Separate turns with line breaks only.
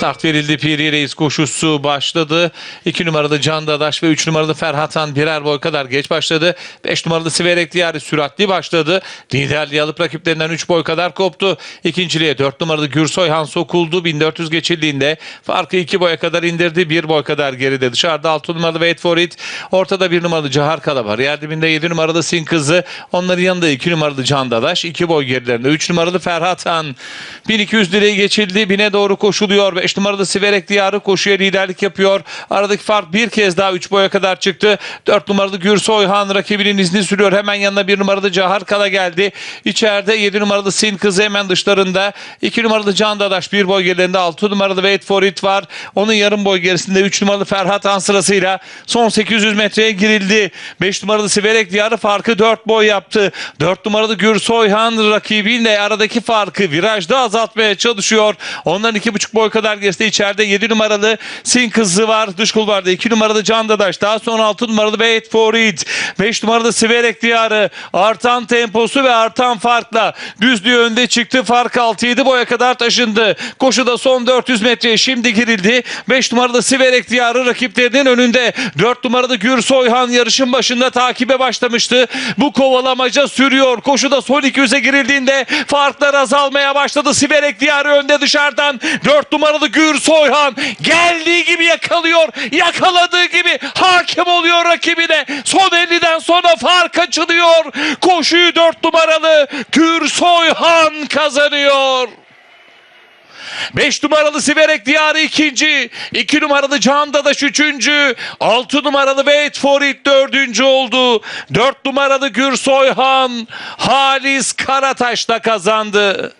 Start verildi. Piri Reis koşusu başladı. 2 numaralı Can Dadaş ve 3 numaralı Ferhatan birer boy kadar geç başladı. 5 numaralı Siverek Diyarı süratli başladı. Liderliği alıp rakiplerinden 3 boy kadar koptu. İkinciliğe 4 numaralı Gürsoyhan sokuldu. 1400 geçildiğinde farkı 2 boya kadar indirdi. 1 boy kadar geride. Dışarıda 6 numaralı Wait for it. Ortada 1 numaralı Cahar Kala var. Yer dibinde 7 numaralı Sin Kızı. Onların yanında 2 numaralı Can Dadaş. 2 boy gerilerinde. 3 numaralı Ferhat Han. 1200 liraya geçildi. Bine doğru koşuluyor. 5 numaralı Siverek Diyarı koşuya liderlik yapıyor. Aradaki fark bir kez daha 3 boya kadar çıktı. 4 numaralı Gürsoyhan rakibinin izni sürüyor. Hemen yanına 1 numaralı Cahar Kala geldi. İçeride 7 numaralı Sin Kızı hemen dışlarında. 2 numaralı Can Dadaş 1 boy gerilerinde. 6 numaralı Wait for it var. Onun yarım boy gerisinde 3 numaralı Ferhat Han sırasıyla son 800 metreye girildi. 5 numaralı Siverek Diyarı farkı 4 boy yaptı. 4 numaralı Gürsoyhan rakibiyle aradaki farkı virajda azaltmaya çalışıyor. Onların 2,5 boy kadar gerisinde içeride 7 numaralı Sin Kızı var. Dış kulvarda 2 numaralı Can Dadaş. Daha sonra 6 numaralı Wait for it. 5 numaralı Siverek Diyarı. Artan temposu ve artan farkla düzlüğü önde çıktı. Fark 6-7 boya kadar taşındı. Koşuda son 400 metreye şimdi girildi. 5 numaralı Siverek Diyarı rakiplerinin önünde. 4 numaralı Gür Soyhan yarışın başında takibe başlamıştı. Bu kovalamaca sürüyor. Koşuda son 200'e girildiğinde farklar azalmaya başladı. Siverek Diyarı önde dışarıdan. 4 numaralı Gür Soyhan geldiği gibi yakalıyor. Yakaladığı gibi hakim oluyor rakibine. Son 50'den sonra fark açılıyor. Koşuyu 4 numaralı Gür Soyhan kazanıyor. 5 numaralı Siverek Diyarı ikinci. 2 numaralı Can Dadaş üçüncü. 6 numaralı Wait for it dördüncü oldu. 4 numaralı Gürsoyhan Halis Karataş'ta kazandı.